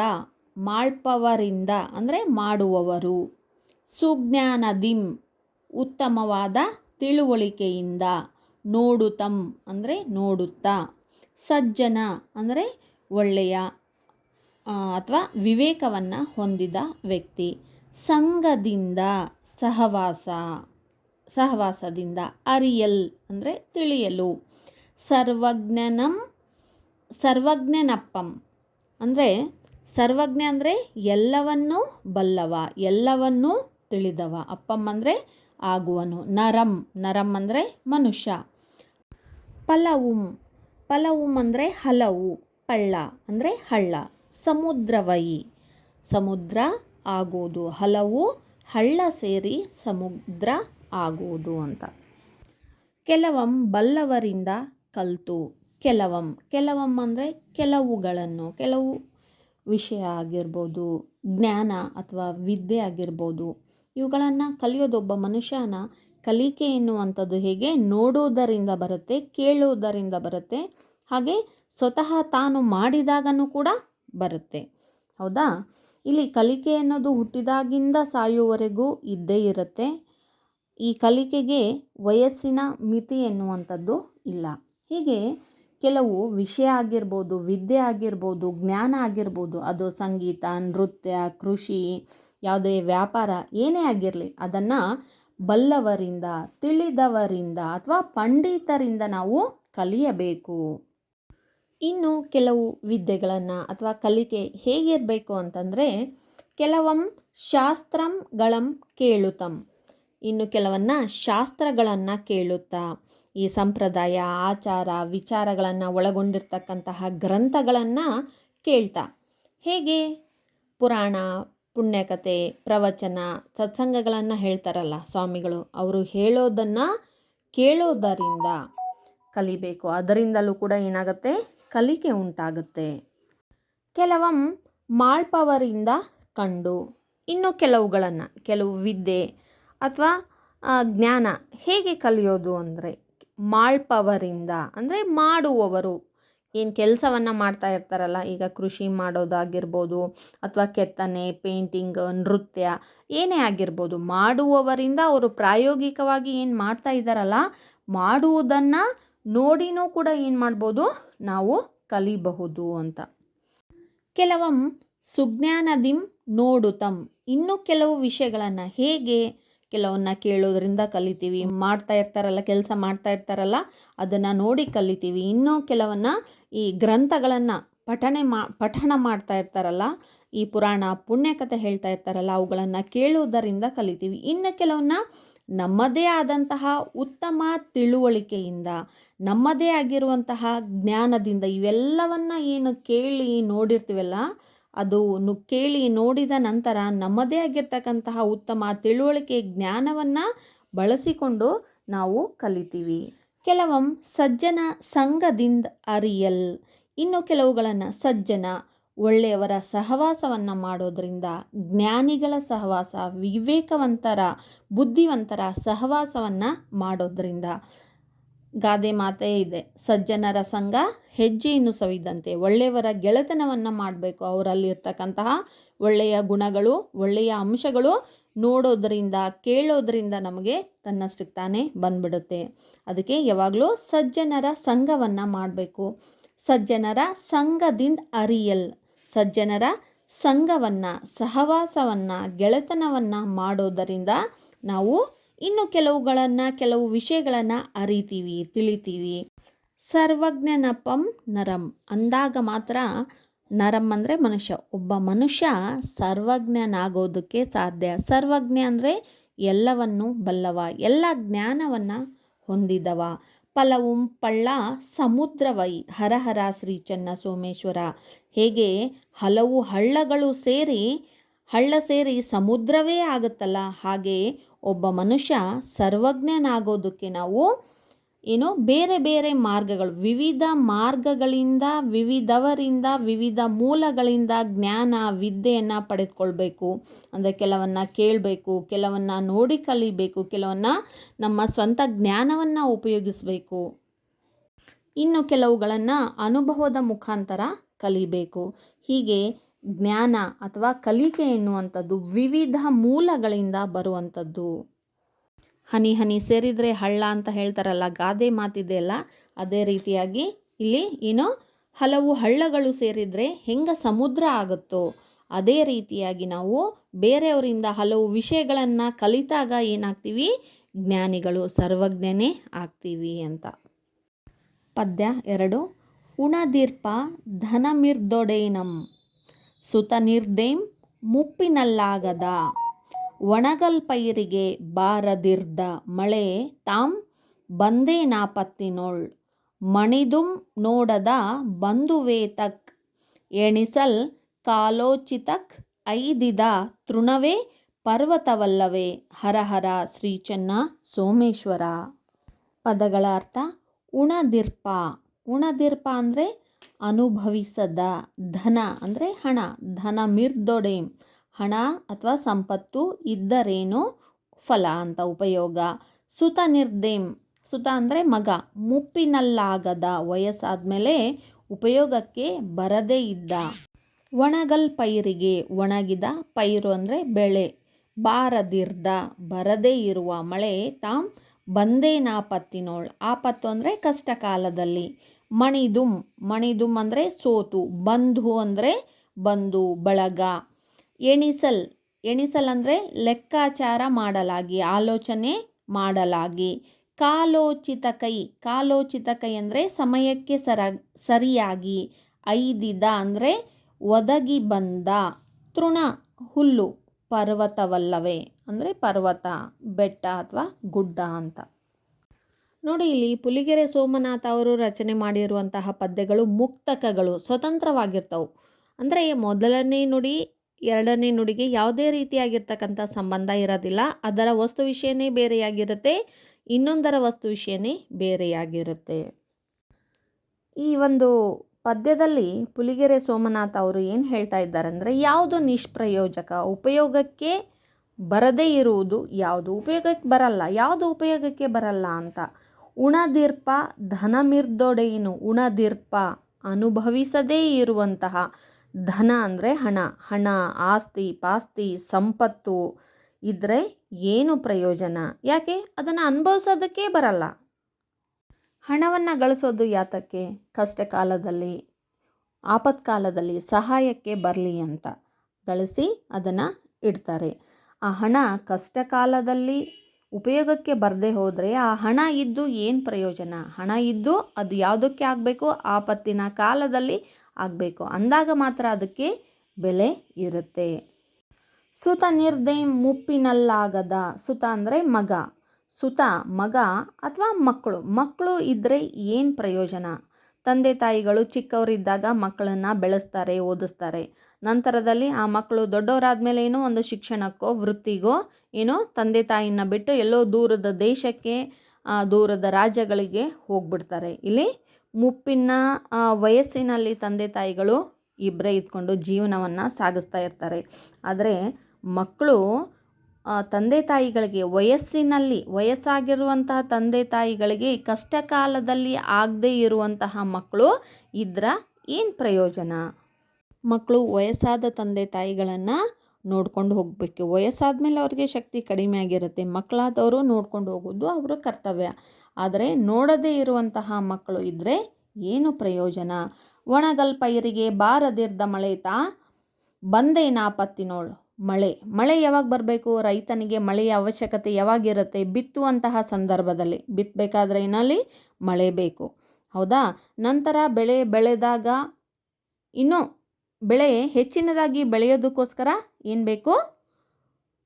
ಮಾಳ್ಪವರಿಂದ ಅಂದರೆ ಮಾಡುವವರು. ಸುಜ್ಞಾನದಿಂ, ಉತ್ತಮವಾದ ತಿಳುವಳಿಕೆಯಿಂದ ನೋಡುತ್ತಂ ಅಂದರೆ ನೋಡುತ್ತಾ. ಸಜ್ಜನ, ಅಂದರೆ ಒಳ್ಳೆಯ ಅಥವಾ ವಿವೇಕವನ್ನು ಹೊಂದಿದ ವ್ಯಕ್ತಿ. ಸಂಘದಿಂದ ಸಹವಾಸ, ಸಹವಾಸದಿಂದ ಅರಿಯಲ್, ಅಂದರೆ ತಿಳಿಯಲು. ಸರ್ವಜ್ಞನಂ, ಸರ್ವಜ್ಞನಪ್ಪಂ, ಅಂದರೆ ಸರ್ವಜ್ಞ ಅಂದರೆ ಎಲ್ಲವನ್ನೂ ಬಲ್ಲವ, ಎಲ್ಲವನ್ನೂ ತಿಳಿದವ. ಅಪ್ಪಂ ಅಂದರೆ ಆಗುವನು. ನರಂ ನರಂ ಅಂದರೆ ಮನುಷ್ಯ. ಪಲವುಂ ಪಲವುಂ ಅಂದರೆ ಹಲವು, ಪಳ್ಳ ಅಂದರೆ ಹಳ್ಳ. ಸಮುದ್ರವೈ, ಸಮುದ್ರ ಆಗೋದು. ಹಲವು, ಹಳ್ಳ ಸೇರಿ ಸಮುದ್ರ ಆಗುವುದು ಅಂತ. ಕೆಲವಂ ಬಲ್ಲವರಿಂದ ಕಲಿತು. ಕೆಲವಂ ಕೆಲವಂ ಅಂದರೆ ಕೆಲವುಗಳನ್ನು. ಕೆಲವು ವಿಷಯ ಆಗಿರ್ಬೋದು, ಜ್ಞಾನ ಅಥವಾ ವಿದ್ಯೆ ಆಗಿರ್ಬೋದು, ಇವುಗಳನ್ನು ಕಲಿಯೋದೊಬ್ಬ ಮನುಷ್ಯನ ಕಲಿಕೆ ಎನ್ನುವಂಥದ್ದು ಹೇಗೆ? ನೋಡುವುದರಿಂದ ಬರುತ್ತೆ ಕೇಳುವುದರಿಂದ ಬರುತ್ತೆ, ಹಾಗೆ ಸ್ವತಃ ತಾನು ಮಾಡಿದಾಗನೂ ಕೂಡ ಬರುತ್ತೆ. ಹೌದಾ? ಇಲ್ಲಿ ಕಲಿಕೆ ಅನ್ನೋದು ಹುಟ್ಟಿದಾಗಿಂದ ಸಾಯುವವರೆಗೂ ಇದ್ದೇ ಇರುತ್ತೆ. ಈ ಕಲಿಕೆಗೆ ವಯಸ್ಸಿನ ಮಿತಿ ಎನ್ನುವಂಥದ್ದು ಇಲ್ಲ. ಹೀಗೆ ಕೆಲವು ವಿಷಯ ಆಗಿರ್ಬೋದು, ವಿದ್ಯೆ ಆಗಿರ್ಬೋದು, ಜ್ಞಾನ ಆಗಿರ್ಬೋದು, ಅದು ಸಂಗೀತ, ನೃತ್ಯ, ಕೃಷಿ, ಯಾವುದೇ ವ್ಯಾಪಾರ, ಏನೇ ಆಗಿರಲಿ, ಅದನ್ನು ಬಲ್ಲವರಿಂದ, ತಿಳಿದವರಿಂದ ಅಥವಾ ಪಂಡಿತರಿಂದ ನಾವು ಕಲಿಯಬೇಕು. ಇನ್ನು ಕೆಲವು ವಿದ್ಯೆಗಳನ್ನು ಅಥವಾ ಕಲಿಕೆ ಹೇಗಿರಬೇಕು ಅಂತಂದರೆ, ಕೆಲವಂ ಶಾಸ್ತ್ರಂಗಳಂ ಕೇಳುತ್ತಂ ಇನ್ನು ಕೆಲವನ್ನ ಶಾಸ್ತ್ರಗಳನ್ನು ಕೇಳುತ್ತಾ, ಈ ಸಂಪ್ರದಾಯ, ಆಚಾರ, ವಿಚಾರಗಳನ್ನು ಒಳಗೊಂಡಿರ್ತಕ್ಕಂತಹ ಗ್ರಂಥಗಳನ್ನು ಕೇಳ್ತಾ. ಹೇಗೆ? ಪುರಾಣ ಪುಣ್ಯಕಥೆ ಪ್ರವಚನ, ಸತ್ಸಂಗಗಳನ್ನು ಹೇಳ್ತಾರಲ್ಲ ಸ್ವಾಮಿಗಳು, ಅವರು ಹೇಳೋದನ್ನು ಕೇಳೋದರಿಂದ ಕಲಿಬೇಕು. ಅದರಿಂದಲೂ ಕೂಡ ಏನಾಗುತ್ತೆ? ಕಲಿಕೆ ಉಂಟಾಗುತ್ತೆ. ಕೆಲವಂ ಮಾಳ್ಪವರಿಂದ ಕಂಡು, ಇನ್ನು ಕೆಲವುಗಳನ್ನು, ಕೆಲವು ವಿದ್ಯೆ ಅಥವಾ ಜ್ಞಾನ ಹೇಗೆ ಕಲಿಯೋದು ಅಂದರೆ, ಮಾಳ್ಪವರಿಂದ, ಅಂದರೆ ಮಾಡುವವರು. ಏನು ಕೆಲಸವನ್ನು ಮಾಡ್ತಾ ಇರ್ತಾರಲ್ಲ, ಈಗ ಕೃಷಿ ಮಾಡೋದಾಗಿರ್ಬೋದು, ಅಥವಾ ಕೆತ್ತನೆ ಪೇಂಟಿಂಗ್ ನೃತ್ಯ, ಏನೇ ಆಗಿರ್ಬೋದು, ಮಾಡುವವರಿಂದ ಅವರು ಪ್ರಾಯೋಗಿಕವಾಗಿ ಏನು ಮಾಡ್ತಾ ಇದ್ದಾರಲ್ಲ, ಮಾಡುವುದನ್ನು ನೋಡಿನೂ ಕೂಡ ಏನು ಮಾಡ್ಬೋದು, ನಾವು ಕಲಿಬಹುದು ಅಂತ. ಕೆಲವಂ ಸುಜ್ಞಾನದಿಂ ನೋಡುತಂ. ಇನ್ನು ಕೆಲವು ವಿಷಯಗಳನ್ನು ಹೇಗೆ ಕೆಲವನ್ನ ಕೇಳೋದ್ರಿಂದ ಕಲಿತೀವಿ. ಮಾಡ್ತಾ ಇರ್ತಾರಲ್ಲ, ಕೆಲಸ ಮಾಡ್ತಾ ಇರ್ತಾರಲ್ಲ, ಅದನ್ನು ನೋಡಿ ಕಲಿತೀವಿ. ಇನ್ನೂ ಕೆಲವನ್ನ ಈ ಗ್ರಂಥಗಳನ್ನು ಪಠಣೆ ಮಾ, ಪಠಣ ಮಾಡ್ತಾ ಇರ್ತಾರಲ್ಲ, ಈ ಪುರಾಣ ಪುಣ್ಯಕಥೆ ಹೇಳ್ತಾ ಇರ್ತಾರಲ್ಲ, ಅವುಗಳನ್ನು ಕೇಳುವುದರಿಂದ ಕಲಿತೀವಿ. ಇನ್ನು ಕೆಲವನ್ನ ನಮ್ಮದೇ ಆದಂತಹ ಉತ್ತಮ ತಿಳುವಳಿಕೆಯಿಂದ, ನಮ್ಮದೇ ಆಗಿರುವಂತಹ ಜ್ಞಾನದಿಂದ ಇವೆಲ್ಲವನ್ನು ಏನು ಕೇಳಿ ನೋಡಿರ್ತೀವಲ್ಲ ಅದು ಕೇಳಿ ನೋಡಿದ ನಂತರ ನಮ್ಮದೇ ಆಗಿರ್ತಕ್ಕಂತಹ ಉತ್ತಮ ತಿಳುವಳಿಕೆ ಜ್ಞಾನವನ್ನು ಬಳಸಿಕೊಂಡು ನಾವು ಕಲಿತೀವಿ. ಕೆಲವಂ ಸಜ್ಜನ ಸಂಘದಿಂದ ಅರಿಯಲ್. ಇನ್ನು ಕೆಲವುಗಳನ್ನು ಸಜ್ಜನ, ಒಳ್ಳೆಯವರ ಸಹವಾಸವನ್ನು ಮಾಡೋದರಿಂದ ಜ್ಞಾನಿಗಳ ಸಹವಾಸ ವಿವೇಕವಂತರ, ಬುದ್ಧಿವಂತರ ಸಹವಾಸವನ್ನು ಮಾಡೋದರಿಂದ. ಗಾದೆ ಮಾತೇ ಇದೆ. ಸಜ್ಜನರ ಸಂಘ ಹೆಜ್ಜೆಯನ್ನು ಸವಿದಂತೆ ಒಳ್ಳೆಯವರ ಗೆಳೆತನವನ್ನು ಮಾಡಬೇಕು. ಅವರಲ್ಲಿರ್ತಕ್ಕಂತಹ ಒಳ್ಳೆಯ ಗುಣಗಳು, ಒಳ್ಳೆಯ ಅಂಶಗಳು ನೋಡೋದರಿಂದ, ಕೇಳೋದರಿಂದ ನಮಗೆ ತನ್ನಷ್ಟಕ್ಕೆ ತಾನೇ ಬಂದ್ಬಿಡುತ್ತೆ. ಅದಕ್ಕೆ ಯಾವಾಗಲೂ ಸಜ್ಜನರ ಸಂಘವನ್ನು ಮಾಡಬೇಕು. ಸಜ್ಜನರ ಸಂಘದಿಂದ ಅರಿಯಲ್. ಸಜ್ಜನರ ಸಂಘವನ್ನು, ಸಹವಾಸವನ್ನು, ಗೆಳೆತನವನ್ನು ಮಾಡೋದರಿಂದ ನಾವು ಇನ್ನು ಕೆಲವುಗಳನ್ನು, ಕೆಲವು ವಿಷಯಗಳನ್ನು ಅರಿತೀವಿ, ತಿಳಿತೀವಿ. ಸರ್ವಜ್ಞನಪಂ ನರಂ ಅಂದಾಗ ಮಾತ್ರ ನರಂ ಅಂದರೆ ಮನುಷ್ಯ. ಒಬ್ಬ ಮನುಷ್ಯ ಸರ್ವಜ್ಞನಾಗೋದಕ್ಕೆ ಸಾಧ್ಯ. ಸರ್ವಜ್ಞ ಅಂದರೆ ಎಲ್ಲವನ್ನು ಬಲ್ಲವ, ಎಲ್ಲ ಜ್ಞಾನವನ್ನು ಹೊಂದಿದವ. ಫಲವುಂ ಪಳ್ಳ ಸಮುದ್ರವೈ, ಹರಹರ ಶ್ರೀ ಚನ್ನ ಸೋಮೇಶ್ವರ ಹೇಗೆ ಹಲವು ಹಳ್ಳಗಳು ಸೇರಿ ಹಳ್ಳ ಸೇರಿ ಸಮುದ್ರವೇ ಆಗುತ್ತಲ್ಲ? ಹಾಗೆ ಒಬ್ಬ ಮನುಷ್ಯ ಸರ್ವಜ್ಞನಾಗೋದಕ್ಕೆ ನಾವು ಏನು ಬೇರೆ ಬೇರೆ ಮಾರ್ಗಗಳು, ವಿವಿಧ ಮಾರ್ಗಗಳಿಂದ, ವಿವಿಧವರಿಂದ, ವಿವಿಧ ಮೂಲಗಳಿಂದ ಜ್ಞಾನ, ವಿದ್ಯೆಯನ್ನು ಪಡೆದುಕೊಳ್ಬೇಕು. ಅಂದರೆ ಕೆಲವನ್ನ ಕೇಳಬೇಕು, ಕೆಲವನ್ನ ನೋಡಿ ಕಲಿಬೇಕು, ಕೆಲವನ್ನ ನಮ್ಮ ಸ್ವಂತ ಜ್ಞಾನವನ್ನು ಉಪಯೋಗಿಸಬೇಕು. ಇನ್ನು ಕೆಲವುಗಳನ್ನು ಅನುಭವದ ಮುಖಾಂತರ ಕಲಿಬೇಕು. ಹೀಗೆ ಜ್ಞಾನ ಅಥವಾ ಕಲಿಕೆ ಎನ್ನುವಂಥದ್ದು ವಿವಿಧ ಮೂಲಗಳಿಂದ ಬರುವಂಥದ್ದು. ಹನಿ ಹನಿ ಸೇರಿದರೆ ಹಳ್ಳ ಅಂತ ಹೇಳ್ತಾರಲ್ಲ, ಗಾದೆ ಮಾತಿದೆಯಲ್ಲ ಅದೇ ರೀತಿಯಾಗಿ ಇಲ್ಲಿ ಏನು ಹಲವು ಹಳ್ಳಗಳು ಸೇರಿದರೆ ಹೆಂಗೆ ಸಮುದ್ರ ಆಗುತ್ತೋ, ಅದೇ ರೀತಿಯಾಗಿ ನಾವು ಬೇರೆಯವರಿಂದ ಹಲವು ವಿಷಯಗಳನ್ನು ಕಲಿತಾಗ ಏನಾಗ್ತೀವಿ? ಜ್ಞಾನಿಗಳು, ಸರ್ವಜ್ಞನೇ ಆಗ್ತೀವಿ ಅಂತ. ಪದ್ಯ ಎರಡು, ಉಣದಿರ್ಪ ಧನಮಿರ್ದೊಡೇನಂ. ಸುತ ನಿರ್ದೇಮ್ ಮುಪ್ಪಿನಲ್ಲಾಗದ ಒಣಗಲ್ಪೈರಿಗೆ ಬಾರದಿರ್ದ ಮಳೆ ತಾಮ್ ಬಂದೇ ನಾಪತ್ತಿನೋಳ್ ಮಣಿದುಂ ನೋಡದ ಬಂದುವೇತಕ್ ಎಣಿಸಲ್ ಕಾಲೋಚಿತಕ್ ಐದಿದ ತೃಣವೇ ಪರ್ವತವಲ್ಲವೇ ಹರಹರ ಶ್ರೀ ಚೆನ್ನ ಸೋಮೇಶ್ವರ. ಪದಗಳ ಅರ್ಥ ಉಣದಿರ್ಪ. ಉಣದಿರ್ಪ ಅಂದರೆ ಅನುಭವಿಸದ ಧನ ಅಂದರೆ ಹಣ, ಧನ ಮಿರ್ದೊಡೆ ಹಣ ಅಥವಾ ಸಂಪತ್ತು ಇದ್ದರೇನು? ಫಲ ಅಂತ ಉಪಯೋಗ. ಸುತ ನಿರ್ದೇಮ್. ಸುತ ಅಂದರೆ ಮಗ. ಮುಪ್ಪಿನಲ್ಲಾಗದ ವಯಸ್ಸಾದಮೇಲೆ ಉಪಯೋಗಕ್ಕೆ ಬರದೇ ಇದ್ದ. ಒಣಗಲ್ ಪೈರಿಗೆ ಒಣಗಿದ ಪೈರು ಅಂದರೆ ಬೆಳೆ. ಬಾರದಿರ್ದ ಬರದೇ ಇರುವ ಮಳೆ ತಾಮ್ ಬಂದೇ ನಾಪತ್ತಿನೋಳ್ ಆಪತ್ತು ಅಂದರೆ ಕಷ್ಟ ಕಾಲದಲ್ಲಿ ಮಣಿದುಂ ಮಣಿದುಂ ಅಂದರೆ ಸೋತು, ಬಂಧು ಅಂದರೆ ಬಂಧು, ಬಳಗ. ಎಣಿಸಲ್ ಎಣಿಸಲ್ ಅಂದರೆ ಲೆಕ್ಕಾಚಾರ ಮಾಡಲಾಗಿ, ಆಲೋಚನೆ ಮಾಡಲಾಗಿ. ಕಾಲೋಚಿತ ಕೈ ಕಾಲೋಚಿತ ಕೈ ಅಂದರೆ ಸಮಯಕ್ಕೆ ಸರ, ಸರಿಯಾಗಿ. ಐದಿದ ಅಂದರೆ ಒದಗಿ ಬಂದ. ತೃಣ, ಹುಲ್ಲು, ಪರ್ವತವಲ್ಲವೇ, ಅಂದರೆ ಪರ್ವತ, ಬೆಟ್ಟ ಅಥವಾ ಗುಡ್ಡ ಅಂತ. ನೋಡಿ, ಇಲ್ಲಿ ಪುಲಿಗೆರೆ ಸೋಮನಾಥ ಅವರು ರಚನೆ ಮಾಡಿರುವಂತಹ ಪದ್ಯಗಳು ಮುಕ್ತಕಗಳು, ಸ್ವತಂತ್ರವಾಗಿರ್ತವೆ. ಅಂದರೆ ಮೊದಲನೇ ನುಡಿ, ಎರಡನೇ ನುಡಿಗೆ ಯಾವುದೇ ರೀತಿಯಾಗಿರ್ತಕ್ಕಂಥ ಸಂಬಂಧ ಇರೋದಿಲ್ಲ. ಅದರ ವಸ್ತು ವಿಷಯನೇ ಬೇರೆಯಾಗಿರುತ್ತೆ, ಇನ್ನೊಂದರ ವಸ್ತು ವಿಷಯನೇ ಬೇರೆಯಾಗಿರುತ್ತೆ. ಈ ಒಂದು ಪದ್ಯದಲ್ಲಿ ಪುಲಿಗೆರೆ ಸೋಮನಾಥ್ ಅವರು ಏನು ಹೇಳ್ತಾ ಇದ್ದಾರೆ ಅಂದರೆ, ಯಾವುದು ನಿಷ್ಪ್ರಯೋಜಕ? ಉಪಯೋಗಕ್ಕೆ ಬರದೇ ಇರುವುದು ಯಾವುದು? ಉಪಯೋಗಕ್ಕೆ ಬರಲ್ಲ. ಯಾವುದು ಉಪಯೋಗಕ್ಕೆ ಬರಲ್ಲ ಅಂತ. ಉಣದಿರ್ಪ ಧನಮಿರ್ದೊಡೆಯಿನು ಉಣದಿರ್ಪ ಅನುಭವಿಸದೇ ಇರುವಂತಹ ಧನ ಅಂದರೆ ಹಣ. ಹಣ, ಆಸ್ತಿ, ಪಾಸ್ತಿ, ಸಂಪತ್ತು ಇದ್ದರೆ ಏನು ಪ್ರಯೋಜನ? ಯಾಕೆ? ಅದನ್ನು ಅನುಭವಿಸೋದಕ್ಕೆ ಬರಲ್ಲ. ಹಣವನ್ನು ಗಳಿಸೋದು ಯಾತಕ್ಕೆ? ಕಷ್ಟ ಕಾಲದಲ್ಲಿ ಆಪತ್ಕಾಲದಲ್ಲಿ ಸಹಾಯಕ್ಕೆ ಬರಲಿ ಅಂತ ಗಳಿಸಿ ಅದನ್ನು ಇಡ್ತಾರೆ. ಆ ಹಣ ಕಷ್ಟ ಕಾಲದಲ್ಲಿ ಉಪಯೋಗಕ್ಕೆ ಬರದೇ ಹೋದರೆ ಆ ಹಣ ಇದ್ದು ಏನು ಪ್ರಯೋಜನ? ಹಣ ಇದ್ದು ಅದು ಯಾವುದಕ್ಕೆ ಆಗಬೇಕು? ಆಪತ್ತಿನ ಕಾಲದಲ್ಲಿ ಆಗಬೇಕು. ಅಂದಾಗ ಮಾತ್ರ ಅದಕ್ಕೆ ಬೆಲೆ ಇರುತ್ತೆ. ಸುತ ನಿರ್ದೆ ಮುಪ್ಪಿನಲ್ಲಾಗದ ಸುತ ಅಂದರೆ ಮಗ. ಸುತ, ಮಗ ಅಥವಾ ಮಕ್ಕಳು ಮಕ್ಕಳು ಇದ್ದರೆ ಏನು ಪ್ರಯೋಜನ? ತಂದೆ ತಾಯಿಗಳು ಚಿಕ್ಕವರಿದ್ದಾಗ ಮಕ್ಕಳನ್ನು ಬೆಳೆಸ್ತಾರೆ, ಓದಿಸ್ತಾರೆ. ನಂತರದಲ್ಲಿ ಆ ಮಕ್ಕಳು ದೊಡ್ಡವರಾದ್ಮೇಲೆ ಏನೋ ಒಂದು ಶಿಕ್ಷಣಕ್ಕೋ, ವೃತ್ತಿಗೋ ಏನೋ ತಂದೆ ತಾಯಿನ ಬಿಟ್ಟು ಎಲ್ಲೋ ದೂರದ ದೇಶಕ್ಕೆ ದೂರದ ರಾಜ್ಯಗಳಿಗೆ ಹೋಗ್ಬಿಡ್ತಾರೆ. ಇಲ್ಲಿ ಮುಪ್ಪಿನ ವಯಸ್ಸಿನಲ್ಲಿ ತಂದೆ ತಾಯಿಗಳು ಇಬ್ಬರೇ ಇದ್ಕೊಂಡು ಜೀವನವನ್ನು ಸಾಗಿಸ್ತಾ ಇರ್ತಾರೆ. ಆದರೆ ಮಕ್ಕಳು ತಂದೆ ತಾಯಿಗಳಿಗೆ ವಯಸ್ಸಿನಲ್ಲಿ, ವಯಸ್ಸಾಗಿರುವಂತಹ ತಂದೆ ತಾಯಿಗಳಿಗೆ ಕಷ್ಟಕಾಲದಲ್ಲಿ ಕಷ್ಟ ಕಾಲದಲ್ಲಿ ಆಗದೇ ಇರುವಂತಹ ಮಕ್ಕಳು ಇದ್ರ ಏನು ಪ್ರಯೋಜನ? ಮಕ್ಕಳು ವಯಸ್ಸಾದ ತಂದೆ ತಾಯಿಗಳನ್ನು ನೋಡ್ಕೊಂಡು ಹೋಗಬೇಕು. ವಯಸ್ಸಾದ ಮೇಲೆ ಅವ್ರಿಗೆ ಶಕ್ತಿ ಕಡಿಮೆ ಆಗಿರುತ್ತೆ. ಮಕ್ಕಳಾದವರು ನೋಡ್ಕೊಂಡು ಹೋಗೋದು ಅವರ ಕರ್ತವ್ಯ. ಆದರೆ ನೋಡದೇ ಇರುವಂತಹ ಮಕ್ಕಳು ಇದ್ದರೆ ಏನು ಪ್ರಯೋಜನ? ಒಣಗಲ್ ಪೈರಿಗೆ ಬಾರದಿರ್ದ ಮಳೆತಾ ಬಂದೇನಾಪತ್ತಿನೋಳು ಮಳೆ. ಮಳೆ ಯಾವಾಗ ಬರಬೇಕು? ರೈತನಿಗೆ ಮಳೆಯ ಅವಶ್ಯಕತೆ ಯಾವಾಗಿರುತ್ತೆ? ಬಿತ್ತುವಂತಹ ಸಂದರ್ಭದಲ್ಲಿ. ಬಿತ್ತಬೇಕಾದ್ರೆ ಏನಲ್ಲಿ? ಮಳೆ ಬೇಕು. ಹೌದಾ? ನಂತರ ಬೆಳೆ ಬೆಳೆದಾಗ ಇನ್ನೂ ಬೆಳೆ ಹೆಚ್ಚಿನದಾಗಿ ಬೆಳೆಯೋದಕ್ಕೋಸ್ಕರ ಏನು ಬೇಕು?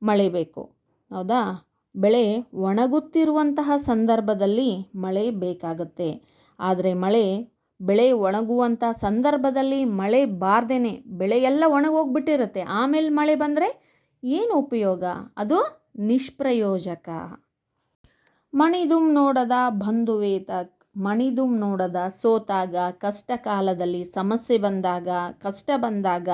ಮಳೆ ಬೇಕು. ಹೌದಾ? ಬೆಳೆ ಒಣಗುತ್ತಿರುವಂತಹ ಸಂದರ್ಭದಲ್ಲಿ ಮಳೆ ಬೇಕಾಗುತ್ತೆ. ಆದರೆ ಮಳೆ, ಬೆಳೆ ಒಣಗುವಂಥ ಸಂದರ್ಭದಲ್ಲಿ ಮಳೆ ಬಾರ್ದೇ ಬೆಳೆ ಎಲ್ಲ ಒಣಗೋಗ್ಬಿಟ್ಟಿರುತ್ತೆ. ಆಮೇಲೆ ಮಳೆ ಬಂದರೆ ಏನು ಉಪಯೋಗ? ಅದು ನಿಷ್ಪ್ರಯೋಜಕ. ಮಣಿದುಂ ನೋಡದ ಬಂಧುವೇತ ಮಣಿದುಂ ನೋಡದ ಸೋತಾಗ ಕಷ್ಟ ಕಾಲದಲ್ಲಿ ಸಮಸ್ಯೆ ಬಂದಾಗ, ಕಷ್ಟ ಬಂದಾಗ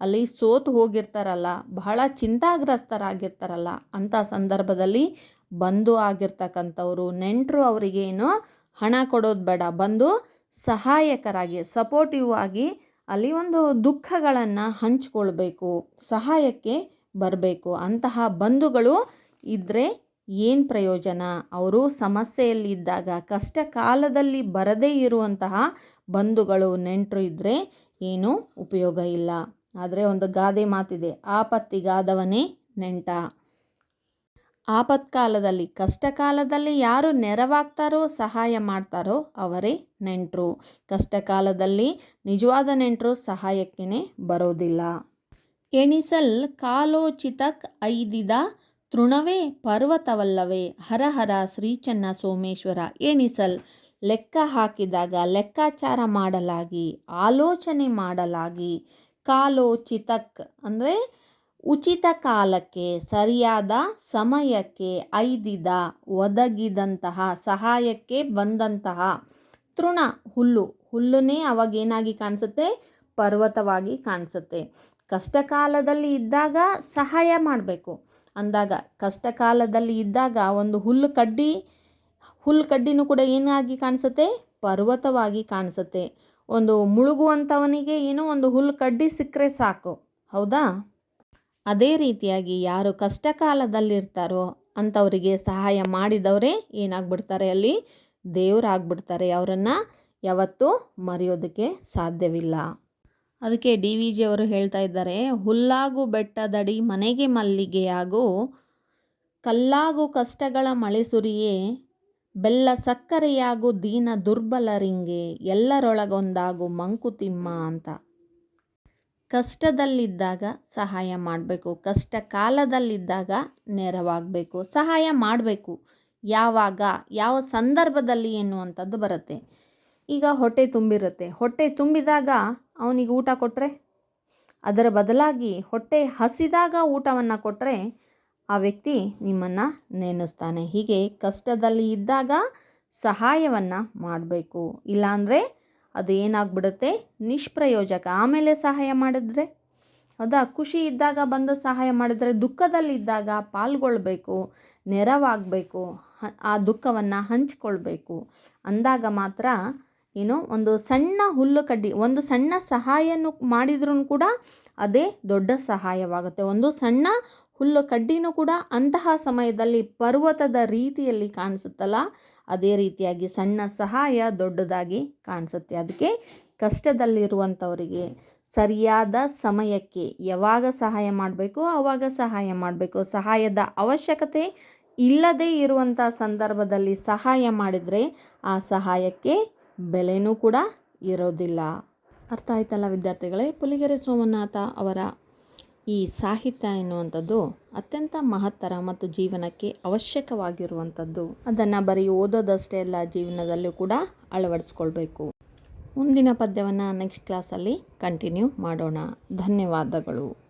ಅಲ್ಲಿ ಸೋತು ಹೋಗಿರ್ತಾರಲ್ಲ, ಬಹಳ ಚಿಂತಾಗ್ರಸ್ತರಾಗಿರ್ತಾರಲ್ಲ. ಅಂಥ ಸಂದರ್ಭದಲ್ಲಿ ಬಂಧು ಆಗಿರ್ತಕ್ಕಂಥವ್ರು, ನೆಂಟರು ಅವರಿಗೆ ಏನು ಹಣ ಕೊಡೋದು ಬೇಡ. ಬಂದು ಸಹಾಯಕರಾಗಿ ಸಪೋರ್ಟಿವ್ ಆಗಿ ಅಲ್ಲಿ ಒಂದು ದುಃಖಗಳನ್ನು ಹಂಚ್ಕೊಳ್ಬೇಕು, ಸಹಾಯಕ್ಕೆ ಬರಬೇಕು. ಅಂತಹ ಬಂಧುಗಳು ಇದ್ದರೆ ಏನು ಪ್ರಯೋಜನ? ಅವರು ಸಮಸ್ಯೆಯಲ್ಲಿದ್ದಾಗ ಕಷ್ಟ ಕಾಲದಲ್ಲಿ ಬರದೇ ಇರುವಂತಹ ಬಂಧುಗಳು, ನೆಂಟರು ಇದ್ದರೆ ಏನೂ ಉಪಯೋಗ ಇಲ್ಲ. ಆದರೆ ಒಂದು ಗಾದೆ ಮಾತಿದೆ, ಆಪತ್ತಿಗಾದವನೇ ನೆಂಟ. ಆಪತ್ಕಾಲದಲ್ಲಿ ಕಷ್ಟ ಕಾಲದಲ್ಲಿ ಯಾರು ನೆರವಾಗ್ತಾರೋ, ಸಹಾಯ ಮಾಡ್ತಾರೋ, ಅವರೇ ನೆಂಟರು. ಕಷ್ಟ ಕಾಲದಲ್ಲಿ ನಿಜವಾದ ನೆಂಟರು ಸಹಾಯಕ್ಕೇ ಬರೋದಿಲ್ಲ. ಎಣಿಸಲ್ ಕಾಲೋಚಿತಕ್ ಐದಿದ ತೃಣವೇ ಪರ್ವತವಲ್ಲವೇ ಹರಹರ ಶ್ರೀಚನ್ನ ಸೋಮೇಶ್ವರ ಎಣಿಸಲ್. ಲೆಕ್ಕ ಹಾಕಿದಾಗ ಲೆಕ್ಕಾಚಾರ ಮಾಡಲಾಗಿ, ಆಲೋಚನೆ ಮಾಡಲಾಗಿ, ಕಾಲೋಚಿತಕ್ ಅಂದರೆ ಉಚಿತ ಕಾಲಕ್ಕೆ, ಸರಿಯಾದ ಸಮಯಕ್ಕೆ, ಐದಿದ ಒದಗಿದಂತಹ, ಸಹಾಯಕ್ಕೆ ಬಂದಂತಹ ತೃಣ ಹುಲ್ಲು. ಹುಲ್ಲುನೇ ಅವಾಗೇನಾಗಿ ಕಾಣಿಸುತ್ತೆ? ಪರ್ವತವಾಗಿ ಕಾಣಿಸುತ್ತೆ. ಕಷ್ಟ ಕಾಲದಲ್ಲಿ ಇದ್ದಾಗ ಸಹಾಯ ಮಾಡಬೇಕು. ಅಂದಾಗ ಕಷ್ಟ ಕಾಲದಲ್ಲಿ ಇದ್ದಾಗ ಒಂದು ಹುಲ್ಲು ಕಡ್ಡಿ, ಹುಲ್ಲು ಕಡ್ಡಿನೂ ಕೂಡ ಏನಾಗಿ ಕಾಣಿಸುತ್ತೆ? ಪರ್ವತವಾಗಿ ಕಾಣಿಸುತ್ತೆ. ಒಂದು ಮುಳುಗುವಂಥವನಿಗೆ ಏನೋ ಒಂದು ಹುಲ್ಲು ಕಡ್ಡಿ ಸಿಕ್ಕರೆ ಸಾಕು. ಹೌದಾ? ಅದೇ ರೀತಿಯಾಗಿ ಯಾರು ಕಷ್ಟ ಕಾಲದಲ್ಲಿರ್ತಾರೋ ಅಂಥವರಿಗೆ ಸಹಾಯ ಮಾಡಿದವರೇ ಏನಾಗ್ಬಿಡ್ತಾರೆ ಅಲ್ಲಿ? ದೇವರಾಗ್ಬಿಡ್ತಾರೆ. ಅವರನ್ನು ಯಾವತ್ತೂ ಮರೆಯೋದಕ್ಕೆ ಸಾಧ್ಯವಿಲ್ಲ. ಅದಕ್ಕೆ ಡಿ ವಿ ಜಿ ಅವರು ಹೇಳ್ತಾ ಇದ್ದಾರೆ, ಹುಲ್ಲಾಗು ಬೆಟ್ಟದಡಿ ಮನೆಗೆ ಮಲ್ಲಿಗೆಯಾಗು, ಕಲ್ಲಾಗು ಕಷ್ಟಗಳ ಮಳೆ ಸುರಿಯೇ, ಬೆಲ್ಲ ಸಕ್ಕರೆಯಾಗು ದೀನ ದುರ್ಬಲರಿಂಗೆ ಎಲ್ಲರೊಳಗೊಂದಾಗು ಮಂಕುತಿಮ್ಮ ಅಂತ. ಕಷ್ಟದಲ್ಲಿದ್ದಾಗ ಸಹಾಯ ಮಾಡಬೇಕು ಕಷ್ಟ ಕಾಲದಲ್ಲಿದ್ದಾಗ ನೆರವಾಗಬೇಕು, ಸಹಾಯ ಮಾಡಬೇಕು, ಯಾವಾಗ, ಯಾವ ಸಂದರ್ಭದಲ್ಲಿ ಎನ್ನುವಂಥದ್ದು ಬರುತ್ತೆ. ಈಗ ಹೊಟ್ಟೆ ತುಂಬಿರುತ್ತೆ, ಹೊಟ್ಟೆ ತುಂಬಿದಾಗ ಅವನಿಗೆ ಊಟ ಕೊಟ್ಟರೆ ಅದರ ಬದಲಾಗಿ ಹೊಟ್ಟೆ ಹಸಿದಾಗ ಊಟವನ್ನು ಕೊಟ್ಟರೆ ಆ ವ್ಯಕ್ತಿ ನಿಮ್ಮನ್ನು ನೆನೆಸ್ತಾನೆ. ಹೀಗೆ ಕಷ್ಟದಲ್ಲಿ ಇದ್ದಾಗ ಸಹಾಯವನ್ನು ಮಾಡಬೇಕು. ಇಲ್ಲಾಂದರೆ ಅದು ಏನಾಗ್ಬಿಡುತ್ತೆ? ನಿಷ್ಪ್ರಯೋಜಕ. ಆಮೇಲೆ ಸಹಾಯ ಮಾಡಿದ್ರೆ? ಹೌದಾ ಖುಷಿ ಇದ್ದಾಗ ಬಂದು ಸಹಾಯ ಮಾಡಿದರೆ ದುಃಖದಲ್ಲಿದ್ದಾಗ ಪಾಲ್ಗೊಳ್ಬೇಕು, ನೆರವಾಗಬೇಕು ಆ ದುಃಖವನ್ನು ಹಂಚಿಕೊಳ್ಬೇಕು. ಅಂದಾಗ ಮಾತ್ರ ಏನು ಒಂದು ಸಣ್ಣ ಹುಲ್ಲು ಕಡ್ಡಿ, ಒಂದು ಸಣ್ಣ ಸಹಾಯನೂ ಮಾಡಿದ್ರೂ ಕೂಡ ಅದೇ ದೊಡ್ಡ ಸಹಾಯವಾಗುತ್ತೆ. ಒಂದು ಸಣ್ಣ ಹುಲ್ಲು ಕಡ್ಡಿನೂ ಕೂಡ ಅಂತಹ ಸಮಯದಲ್ಲಿ ಪರ್ವತದ ರೀತಿಯಲ್ಲಿ ಕಾಣಿಸುತ್ತಲ್ಲ, ಅದೇ ರೀತಿಯಾಗಿ ಸಣ್ಣ ಸಹಾಯ ದೊಡ್ಡದಾಗಿ ಕಾಣಿಸುತ್ತೆ. ಅದಕ್ಕೆ ಕಷ್ಟದಲ್ಲಿರುವಂಥವರಿಗೆ ಸರಿಯಾದ ಸಮಯಕ್ಕೆ ಯಾವಾಗ ಸಹಾಯ ಮಾಡಬೇಕು ಆವಾಗ ಸಹಾಯ ಮಾಡಬೇಕು. ಸಹಾಯದ ಅವಶ್ಯಕತೆ ಇಲ್ಲದೇ ಇರುವಂಥ ಸಂದರ್ಭದಲ್ಲಿ ಸಹಾಯ ಮಾಡಿದರೆ ಆ ಸಹಾಯಕ್ಕೆ ಬೆಲೆನೂ ಕೂಡ ಇರೋದಿಲ್ಲ. ಅರ್ಥ ಆಯ್ತಲ್ಲ ವಿದ್ಯಾರ್ಥಿಗಳೇ? ಪುಲಿಗೆರೆ ಸೋಮನಾಥ ಅವರ ಈ ಸಾಹಿತ್ಯ ಎನ್ನುವಂಥದ್ದು ಅತ್ಯಂತ ಮಹತ್ತರ ಮತ್ತು ಜೀವನಕ್ಕೆ ಅವಶ್ಯಕವಾಗಿರುವಂಥದ್ದು. ಅದನ್ನು ಬರೀ ಓದೋದಷ್ಟೇ ಅಲ್ಲ, ಜೀವನದಲ್ಲೂ ಕೂಡ ಅಳವಡಿಸ್ಕೊಳ್ಬೇಕು. ಮುಂದಿನ ಪದ್ಯವನ್ನು ನೆಕ್ಸ್ಟ್ ಕ್ಲಾಸಲ್ಲಿ ಕಂಟಿನ್ಯೂ ಮಾಡೋಣ. ಧನ್ಯವಾದಗಳು.